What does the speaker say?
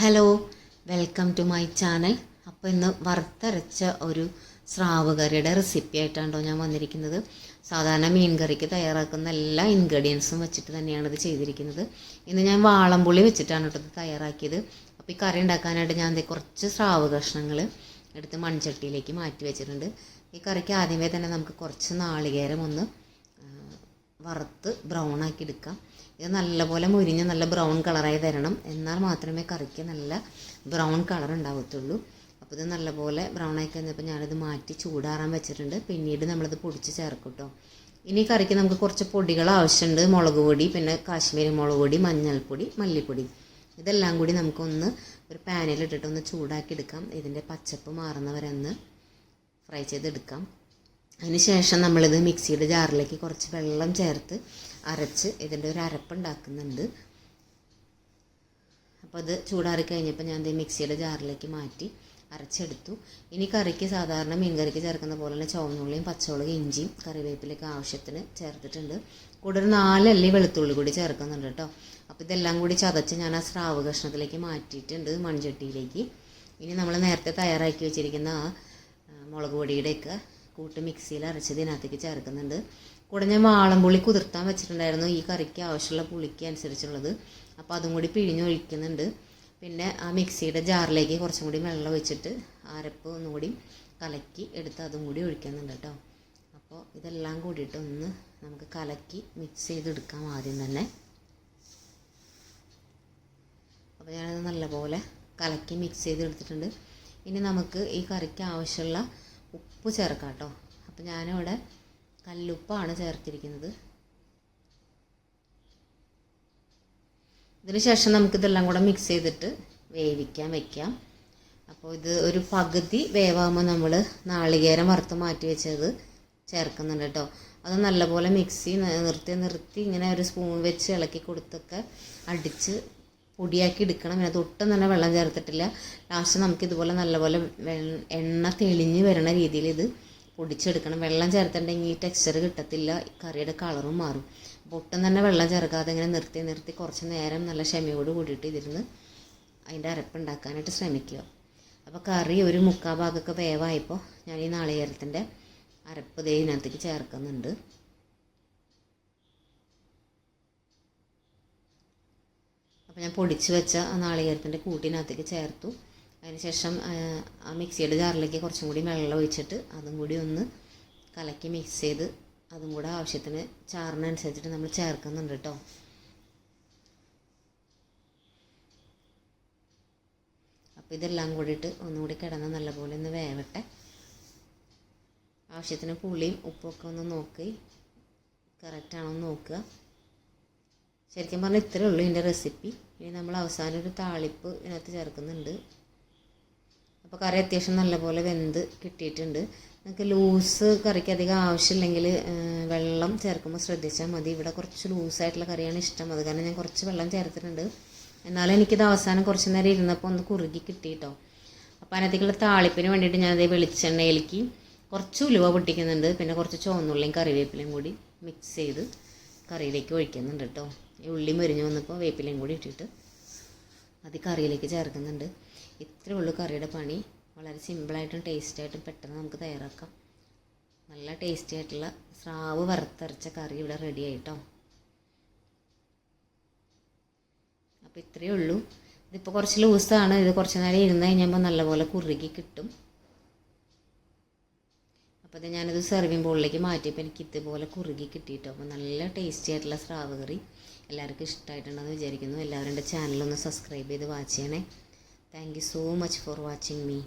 Hello welcome to my channel അപ്പോൾ ഇന്ന് വറുത്തരച്ച ഒരു സ്രാവ് കറിയുടെ റെസിപ്പി ആയിട്ടാണോ ഞാൻ വന്നിരിക്കുന്നത്. സാധാരണ മീൻ കറിക്ക് തയ്യാറാക്കുന്ന എല്ലാ ഇൻഗ്രീഡിയൻസും വെച്ചിട്ട് തന്നെയാണ് ഇത് ചെയ്തിരിക്കുന്നത്. ഇന്ന് ഞാൻ വാളംപുളി വെച്ചിട്ടാണ് കേട്ടോ ഇത് തയ്യാറാക്കിയത്. അപ്പോൾ ഈ കറി ഉണ്ടാക്കാനായിട്ട് ഞാൻ കുറച്ച് സ്രാവ് കഷ്ണങ്ങൾ എടുത്ത് മൺചട്ടിയിലേക്ക് മാറ്റി വെച്ചിട്ടുണ്ട്. ഈ കറിക്ക് ആദ്യമേ തന്നെ നമുക്ക് കുറച്ച് നാളികേരം ഒന്ന് വറുത്ത് ബ്രൗൺ ആക്കി എടുക്കാം. ഇത് നല്ലപോലെ മുരിഞ്ഞ് നല്ല ബ്രൗൺ കളറായി തരണം എന്നാൽ മാത്രമേ കറിക്ക് നല്ല ബ്രൗൺ കളർ ഉണ്ടാവത്തുള്ളൂ. അപ്പോൾ ഇത് നല്ലപോലെ ബ്രൗൺ ആയി കഴിഞ്ഞപ്പോൾ ഞാനിത് മാറ്റി ചൂടാറാൻ വെച്ചിട്ടുണ്ട്. പിന്നീട് നമ്മളിത് പൊടിച്ച് ചേർക്കും കേട്ടോ ഇനി കറിക്ക് നമുക്ക് കുറച്ച് പൊടികൾ ആവശ്യമുണ്ട്. മുളക് പൊടി പിന്നെ കാശ്മീരി മുളക് പൊടി മഞ്ഞൾപ്പൊടി മല്ലിപ്പൊടി. ഇതെല്ലാം കൂടി നമുക്കൊന്ന് ഒരു പാനിലിട്ടിട്ട് ഒന്ന് ചൂടാക്കി എടുക്കാം. ഇതിന്റെ പച്ചപ്പ് മാറുന്നവരെ ഒന്ന് ഫ്രൈ ചെയ്തെടുക്കാം. അതിന് ശേഷം നമ്മളിത് മിക്സിയുടെ ജാറിലേക്ക് കുറച്ച് വെള്ളം ചേർത്ത് അരച്ച് ഇതിന്റെ ഒരു അരപ്പുണ്ടാക്കുന്നുണ്ട്. അപ്പോൾ അത് ചൂടാറി കഴിഞ്ഞപ്പോൾ ഞാൻ ഇത് മിക്സിയുടെ ജാറിലേക്ക് മാറ്റി അരച്ചെടുത്തു. ഇനി കറിക്ക് സാധാരണ മീൻ കറിക്ക് ചേർക്കുന്ന പോലെ തന്നെ ചുവന്നുള്ളിയും പച്ചമുളക് ഇഞ്ചിയും കറിവേപ്പിലൊക്കെ ആവശ്യത്തിന് ചേർത്തിട്ടുണ്ട്. കൂടെ ഒരു നാലല്ലി വെളുത്തുള്ളി കൂടി ചേർക്കുന്നുണ്ട് കേട്ടോ. അപ്പോൾ ഇതെല്ലാം കൂടി ചതച്ച് ഞാൻ ആ സ്രാവ് കഷ്ണത്തിലേക്ക് മാറ്റിയിട്ടുണ്ട് മൺചട്ടിയിലേക്ക്. ഇനി നമ്മൾ നേരത്തെ തയ്യാറാക്കി വെച്ചിരിക്കുന്ന ആ, മുളക് പൊടിയുടെയൊക്കെ കൂട്ട് മിക്സിയിൽ അരച്ചത് ഇതിനകത്തേക്ക് ചേർക്കുന്നുണ്ട്. കൂടെ ഞാൻ വാളംപുളി കുതിർത്താൻ വെച്ചിട്ടുണ്ടായിരുന്നു. ഈ കറിക്ക് ആവശ്യമുള്ള പുളിക്ക് അനുസരിച്ചുള്ളത്. അപ്പോൾ അതും കൂടി പിഴിഞ്ഞൊഴിക്കുന്നുണ്ട് പിന്നെ ആ മിക്സിയുടെ ജാറിലേക്ക് കുറച്ചും കൂടി വെള്ളം ഒഴിച്ചിട്ട് അരപ്പ് ഒന്നും കൂടി കലക്കി എടുത്ത് അതും കൂടി ഒഴിക്കുന്നുണ്ട് കേട്ടോ. അപ്പോൾ ഇതെല്ലാം കൂടിയിട്ട് ഒന്ന് നമുക്ക് കലക്കി മിക്സ് ചെയ്തെടുക്കാം ആദ്യം തന്നെ. അപ്പോൾ ഞാനത് നല്ലപോലെ കലക്കി മിക്സ് ചെയ്തെടുത്തിട്ടുണ്ട്. ഇനി നമുക്ക് ഈ കറിക്ക് ആവശ്യമുള്ള ഉപ്പ് ചേർക്കാം കേട്ടോ. അപ്പോൾ ഞാനിവിടെ കല്ലുപ്പാണ് ചേർത്തിരിക്കുന്നത്. ഇതിന് ശേഷം നമുക്കിതെല്ലാം കൂടെ മിക്സ് ചെയ്തിട്ട് വേവിക്കാൻ വെക്കാം. അപ്പോൾ ഇത് ഒരു പകുതി വേവാകുമ്പോൾ നമ്മൾ നാളികേരം വറുത്ത് മാറ്റി വെച്ചത് ചേർക്കുന്നുണ്ട് കേട്ടോ. അത് നല്ലപോലെ മിക്സി നിർത്തി നിർത്തി ഇങ്ങനെ ഒരു സ്പൂൺ വെച്ച് ഇളക്കി കൊടുത്തൊക്കെ അടിച്ച് പൊടിയാക്കി എടുക്കണം. അതിനകത്ത് ഒട്ടും തന്നെ വെള്ളം ചേർത്തിട്ടില്ല. ലാസ്റ്റ് നമുക്ക് ഇതുപോലെ നല്ലപോലെ എണ്ണ തെളിഞ്ഞ് വരണ രീതിയിൽ ഇത് പൊടിച്ചെടുക്കണം. വെള്ളം ചേർത്തിട്ടുണ്ടെങ്കിൽ ഈ ടെക്സ്ചർ കിട്ടത്തില്ല. കറിയുടെ കളറും മാറും. അപ്പോൾ ഒട്ടും തന്നെ വെള്ളം ചേർക്കാതെ ഇങ്ങനെ നിർത്തി നിർത്തി കുറച്ച് നേരം നല്ല ക്ഷമയോട് കൂടിയിട്ട് ഇതിരുന്ന് അതിന്റെ അരപ്പുണ്ടാക്കാനായിട്ട് ശ്രമിക്കുക. അപ്പോൾ കറി ഒരു മുക്കാ ഭാഗമൊക്കെ വേവായപ്പോൾ ഞാൻ ഈ നാളികേരത്തിന്റെ അരപ്പ് ദേ ഇതിനകത്തേക്ക് ചേർക്കുന്നുണ്ട്. അപ്പോൾ ഞാൻ പൊടിച്ച് വെച്ച ആ നാളികേരത്തിന്റെ കൂട്ടിനകത്തേക്ക് ചേർത്തു. അതിനുശേഷം ആ, മിക്സിയുടെ ജാറിലേക്ക് കുറച്ചും കൂടി വെള്ളം ഒഴിച്ചിട്ട് അതും കൂടി ഒന്ന് കലക്കി മിക്സ് ചെയ്ത് അതും കൂടെ ആവശ്യത്തിന് ചാറിനനുസരിച്ചിട്ട് നമ്മൾ ചേർക്കുന്നുണ്ട് കേട്ടോ അപ്പോൾ ഇതെല്ലാം കൂടിയിട്ട് ഒന്നുകൂടി കിടന്ന് നല്ലപോലെ ഒന്ന് വേവട്ടെ. ആവശ്യത്തിന് പുളിയും ഉപ്പൊക്കെ ഒന്ന് നോക്കി. കറക്റ്റാണോ നോക്കുക. ശരിക്കും പറഞ്ഞാൽ ഇത്രയേ ഉള്ളൂ ഇതിന്റെ റെസിപ്പി ഇനി നമ്മൾ അവസാനം ഒരു താളിപ്പ് ഇതിനകത്ത് ചേർക്കുന്നുണ്ട്. അപ്പോൾ കറി അത്യാവശ്യം നല്ലപോലെ വെന്ത് കിട്ടിയിട്ടുണ്ട്. നിങ്ങൾക്ക് ലൂസ് കറിക്ക് അധികം ആവശ്യമില്ലെങ്കിൽ വെള്ളം ചേർക്കുമ്പോൾ ശ്രദ്ധിച്ചാൽ മതി. ഇവിടെ കുറച്ച് ലൂസായിട്ടുള്ള കറിയാണ് ഇഷ്ടം. അത് കാരണം ഞാൻ കുറച്ച് വെള്ളം ചേർത്തിട്ടുണ്ട്. എന്നാലും എനിക്കിത് അവസാനം കുറച്ച് നേരം ഇരുന്നപ്പോൾ ഒന്ന് കുറുകി കിട്ടി കേട്ടോ അപ്പോൾ അതിനകത്തേക്കുള്ള താളിപ്പിന് വേണ്ടിയിട്ട് ഞാനത് വെളിച്ചെണ്ണയിലേക്ക് കുറച്ച് ഉലുവ പൊട്ടിക്കുന്നുണ്ട്. പിന്നെ കുറച്ച് ചുവന്നുള്ളിയും കറിവേപ്പിലയും കൂടി മിക്സ് ചെയ്ത് കറിയിലേക്ക് ഒഴിക്കുന്നുണ്ട് കേട്ടോ ഈ ഉള്ളി മുരിഞ്ഞ് വന്നപ്പോൾ വേപ്പിലയും കൂടി ഇട്ടിട്ട് അത് കറിയിലേക്ക് ചേർക്കുന്നുണ്ട്. ഇത്രയേ ഉള്ളൂ കറിയുടെ പണി. വളരെ സിമ്പിളായിട്ടും ടേസ്റ്റായിട്ടും പെട്ടെന്ന് നമുക്ക് തയ്യാറാക്കാം. നല്ല ടേസ്റ്റി ആയിട്ടുള്ള സ്രാവ് വറുത്തരച്ച കറി ഇവിടെ റെഡി ആയിട്ടോ? അപ്പോൾ ഇത്രയേ ഉള്ളൂ. ഇതിപ്പോൾ കുറച്ച് ലൂസാണ്. ഇത് കുറച്ച് നേരം ഇരുന്ന് കഴിഞ്ഞപ്പോൾ നല്ലപോലെ കുറുകി കിട്ടും. അപ്പോൾ ഇത് ഞാനത് സെർവിങ് ബോളിലേക്ക് മാറ്റിയപ്പോൾ എനിക്ക് ഇതുപോലെ കുറുകി കിട്ടിയിട്ടോ? അപ്പോൾ നല്ല ടേസ്റ്റി ആയിട്ടുള്ള സ്രാവ് കറി. എല്ലാവർക്കും ഇഷ്ടമായിട്ടുണ്ടെന്ന് വിചാരിക്കുന്നു. എല്ലാവരും എന്റെ ചാനലൊന്ന് സബ്സ്ക്രൈബ് ചെയ്ത് വാച്ച് ചെയ്യണേ. Thank you so much for watching me